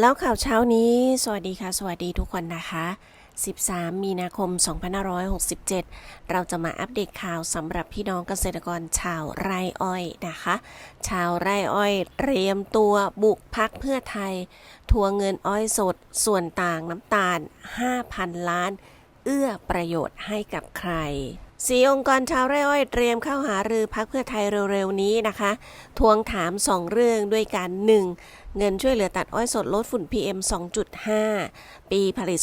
แล้วข่าวเช้านี้ สวัสดีค่ะ สวัสดีทุกคนนะคะ 13 มีนาคม 2567 เราจะมาอัปเดตข่าวสำหรับพี่น้องเกษตรกรชาวไร่อ้อยนะคะ ชาวไร่อ้อยเตรียมตัวบุกพักเพื่อไทยทวงเงินอ้อยสด ส่วนต่างน้ำตาล 5,000 ล้าน เอื้อประโยชน์ให้กับใคร สีองค์กรชาวไร่อ้อยเตรียมเข้าหารือพักเพื่อไทยเร็วๆนี้นะคะ ทวงถาม 2 เรื่องด้วยกัน 1. เงินช่วยเหลือตัดอ้อยสดลดฝุ่น PM 2.5 ปีผลิต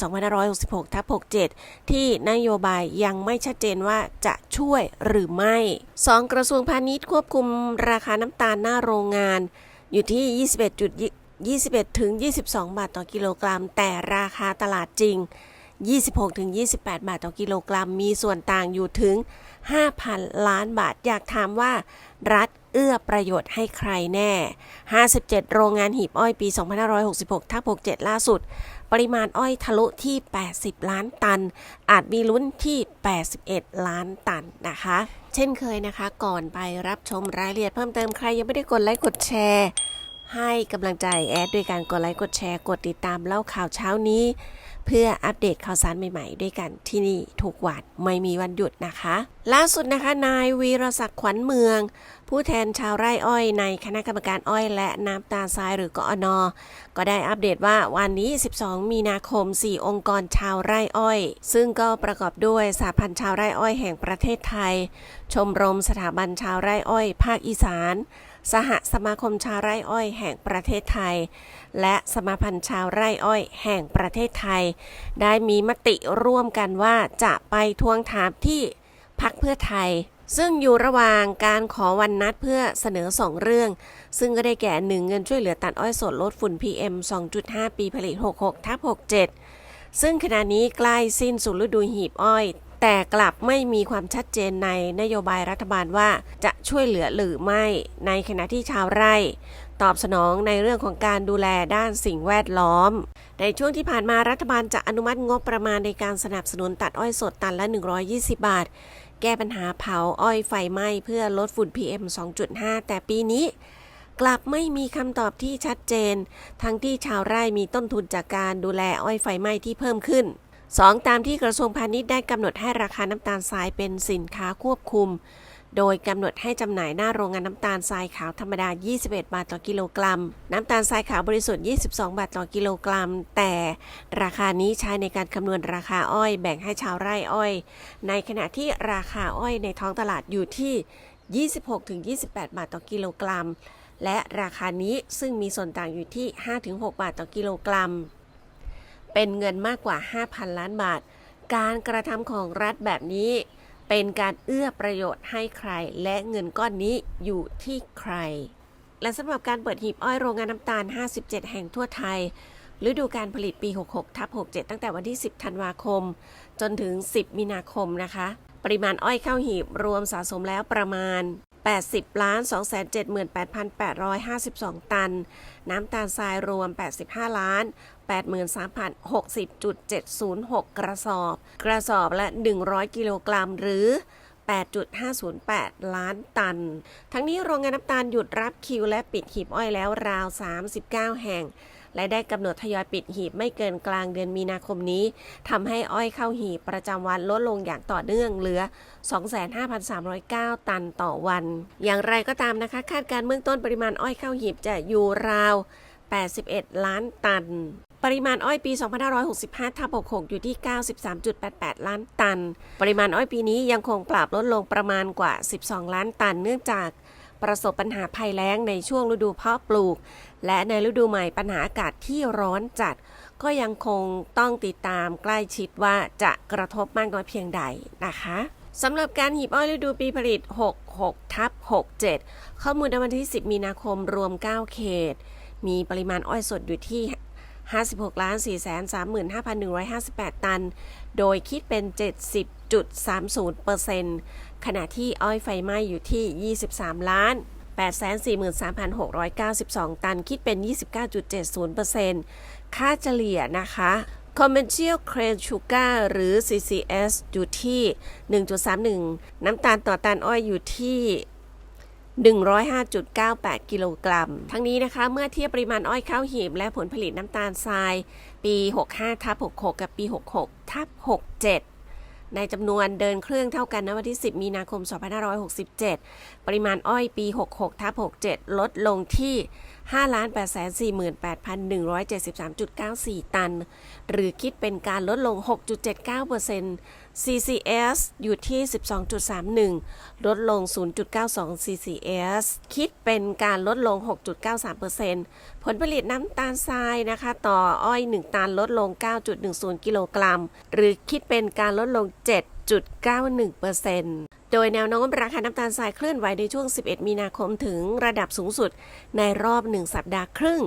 2566ทับ67 ที่นโยบายยังไม่ชัดเจนว่าจะช่วยหรือไม่ 2. กระทรวงพาณิชย์ควบคุมราคาน้ำตาลหน้าโรงงาน อยู่ที่ 21. 21 ถึง 22 บาทต่อกิโลกรัม แต่ราคาตลาดจริง 26-28 บาทต่อกิโลกรัม มีส่วนต่างอยู่ถึง 5,000 ล้านบาท อยากถามว่ารัฐเอื้อประโยชน์ให้ใครแน่ 57 โรงงานหีบอ้อยปี 2566ทับ67 ล่าสุด ปริมาณอ้อยทะลุที่ 80 ล้านตัน อาจมีลุ้นที่ 81 ล้านตันนะคะ เช่นเคยนะคะ ก่อนไปรับชมรายละเอียดเพิ่มเติมใครยังไม่ได้กดไลค์กดแชร์ ให้กำลังใจแอดด้วยการกดไลค์กดแชร์กดติดตามเล่าข่าวเช้านี้ เพื่ออัปเดตข่าวสารใหม่ๆ ด้วยกันที่นี่ทุกวันไม่มีวันหยุดนะคะล่าสุดนะคะ นายวีรศักดิ์ขวัญเมือง ผู้แทนชาวไร่อ้อย ในคณะกรรมการอ้อยและน้ำตาทรายหรือกอนอก็ได้อัปเดตว่าวันนี้ 12 มีนาคม 4 องค์กรชาวไร่อ้อย ซึ่งก็ประกอบด้วยสาพันธ์ชาวไร่อ้อยแห่งประเทศไทย ชมรมสถาบันชาวไร่อ้อย ภาคอีสาน สหสมาคมชาวไร่อ้อยแห่งประเทศไทย และสมาพันธ์ชาวไร่อ้อย แห่งประเทศไทย ได้มีมติร่วมกันว่าจะไปทวงถามที่ พักเพื่อไทย ซึ่งอยู่ระหว่างการขอวันนัดเพื่อเสนอสองเรื่อง ซึ่งก็ได้แก่หนึ่งเงินช่วยเหลือตัดอ้อยสดลดฝุ่น PM 2.5 ปีผลิต 66ทับ67 ซึ่งขณะนี้ใกล้สิ้นสุดฤดูหีบอ้อย แต่กลับไม่มีความชัดเจนในนโยบายรัฐบาลว่าจะช่วยเหลือหรือไม่ในขณะที่ชาวไร่ตอบสนองในเรื่องของการดูแลด้านสิ่งแวดล้อม ในช่วงที่ผ่านมารัฐบาลจะอนุมัติงบประมาณในการสนับสนุนตัดอ้อยสดตันละ 120 บาท แก้ปัญหาเผาอ้อยไฟไหม้เพื่อลดฝุ่น PM 2.5 แต่ปีนี้ กลับไม่มีคำตอบที่ชัดเจน ทั้งที่ชาวไร่มีต้นทุนจากการดูแลอ้อยไฟไหม้ที่เพิ่มขึ้น 2. ตามที่กระทรวงพาณิชย์ได้กำหนดให้ราคาน้ำตาลทรายเป็นสินค้าควบคุม โดยกำหนดให้จำหน่ายหน้าโรงงานน้ำตาลทรายขาวธรรมดา 21 บาทต่อกิโลกรัม น้ำตาลทรายขาวบริสุทธิ์ 22 บาทต่อกิโลกรัม แต่ราคานี้ใช้ในการคำนวณราคาอ้อยแบ่งให้ชาวไร่อ้อย ในขณะที่ราคาอ้อยในท้องตลาดอยู่ที่ 26-28 บาทต่อกิโลกรัม และราคานี้ซึ่งมีส่วนต่างอยู่ที่ 5-6 บาทต่อกิโลกรัม เป็นเงินมากกว่า 5,000 ล้านบาท การกระทำของรัฐแบบนี้ เป็นการเอื้อประโยชน์ให้ใคร และเงินก้อนนี้อยู่ที่ใคร และสำหรับการเปิดหีบอ้อยโรงงานน้ำตาล 57 แห่งทั่วไทยฤดูการผลิตปี 66ทับ67 ตั้งแต่วันที่ 10 ธันวาคม จนถึง 10 มีนาคมนะคะ ปริมาณอ้อยเข้าหีบรวมสะสมแล้วประมาณ 80ล้าน278,852 ตัน น้ำตาลทรายรวม 85 ล้าน 83,060.706 กระสอบ กระสอบละ 100 กิโลกรัมหรือ 8.508 ล้านตัน ทั้งนี้โรงงานน้ำตาลหยุดรับคิวและปิดหีบอ้อยแล้วราว 39 แห่ง และได้กำหนดทยอยปิดหีบไม่เกินกลางเดือนมีนาคมนี้ทำให้อ้อยเข้าหีบประจำวันลดลงอย่างต่อเนื่องเหลือ 25,309 ตันต่อวัน อย่างไรก็ตามนะคะ คาดการณ์เบื้องต้นปริมาณอ้อยเข้าหีบจะอยู่ราว 81 ล้านตันปริมาณอ้อยปี 2565ทับ66อยู่ที่ 93.88 ล้านตัน ปริมาณอ้อยปีนี้ยังคงปรับลดลงประมาณกว่า 12 ล้านตัน เนื่องจาก ประสบปัญหาภัยแล้งในช่วงฤดูเพาะปลูก และในฤดูใหม่ปัญหาอากาศที่ร้อนจัด ก็ยังคงต้องติดตามใกล้ชิดว่าจะกระทบมากน้อยเพียงใดนะคะสำหรับการหีบอ้อยฤดูปีผลิต 66ทับ67 ข้อมูลในวันที่ 10 มีนาคมรวม 9 เขต มีปริมาณอ้อยสดอยู่ที่ 56,435,158 ตัน โดยคิดเป็น 70 0.30%ขณะที่อ้อยไฟไหม้อยู่ที่ 23 ล้าน843,692 ตัน คิดเป็น 29.70%ค่าเฉลี่ยนะคะ Commercial Crane Sugar หรือ CCS อยู่ที่ 1.31 น้ำตาลต่อตันอ้อยอยู่ที่105.98 กิโลกรัม ทั้งนี้นะคะ เมื่อเทียบปริมาณอ้อยข้าวหีบ และผลผลิตน้ำตาลทราย ปี 65ทับ66 กับปี 66ทับ67 ในจำนวนเดินเครื่องเท่ากันณวันที่ 10 มีนาคม 2567 ปริมาณอ้อยปี 66ทับ67 ลดลงที่ 5,848,173.94 ตัน หรือคิดเป็นการลดลง 6.79% CCS อยู่ที่ 12.31 ลดลง 0.92 CCS คิดเป็นการลดลง 6.93%ผลผลิตน้ำตาลทรายนะคะ ต่ออ้อย 1 ตันลดลง 9.10 กิโลกรัม หรือคิดเป็นการลดลง 7 7.91%โดยแนวโน้มราคาน้ำตาลทรายเคลื่อนไหวในช่วง 11 มีนาคมถึงระดับสูงสุดในรอบ 1 สัปดาห์ครึ่ง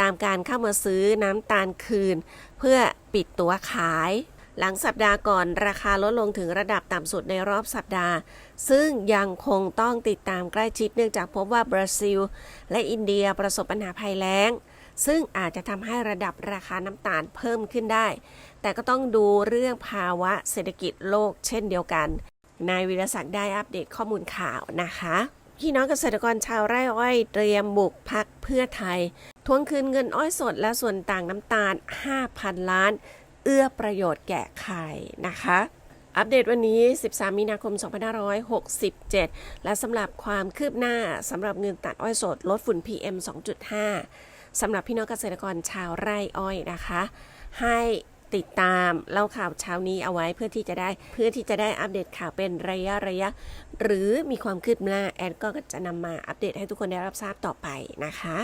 ตามการเข้ามาซื้อน้ำตาลคืน เพื่อปิดตัวขาย หลังสัปดาห์ก่อนราคาลดลงถึงระดับต่ำสุดในรอบสัปดาห์ ซึ่งยังคงต้องติดตามใกล้ชิดเนื่องจากพบว่าบราซิล และอินเดียประสบปัญหาภัยแล้ง ซึ่งอาจจะทำให้ระดับราคาน้ำตาลเพิ่มขึ้นได้ แต่ก็ต้องดูเรื่องภาวะเศรษฐกิจโลกเช่นเดียวกัน นายวิรศักดิ์ได้อัปเดตข้อมูลข่าวนะคะพี่น้องเกษตรกรชาวไร่อ้อยเตรียมบุกพักเพื่อไทย ทวงคืนเงินอ้อยสดและส่วนต่างน้ำตาล 5,000 ล้าน เอื้อประโยชน์แก่ใครนะคะ อัปเดตวันนี้ 13 มีนาคม 2567 และสำหรับความคืบหน้าสำหรับเงินตัดอ้อยสด ลดฝุ่น PM 2.5 สำหรับพี่น้องเกษตรกรชาวไร่อ้อยนะคะ ให้ติดตามเล่าข่าวเช้านี้เอาไว้เพื่อที่จะได้เพื่อที่จะได้อัปเดตข่าวเป็นระยะระยะ หรือมีความคืบหน้าแอนก็จะนำมาอัปเดตให้ทุกคนได้รับทราบต่อไปนะคะ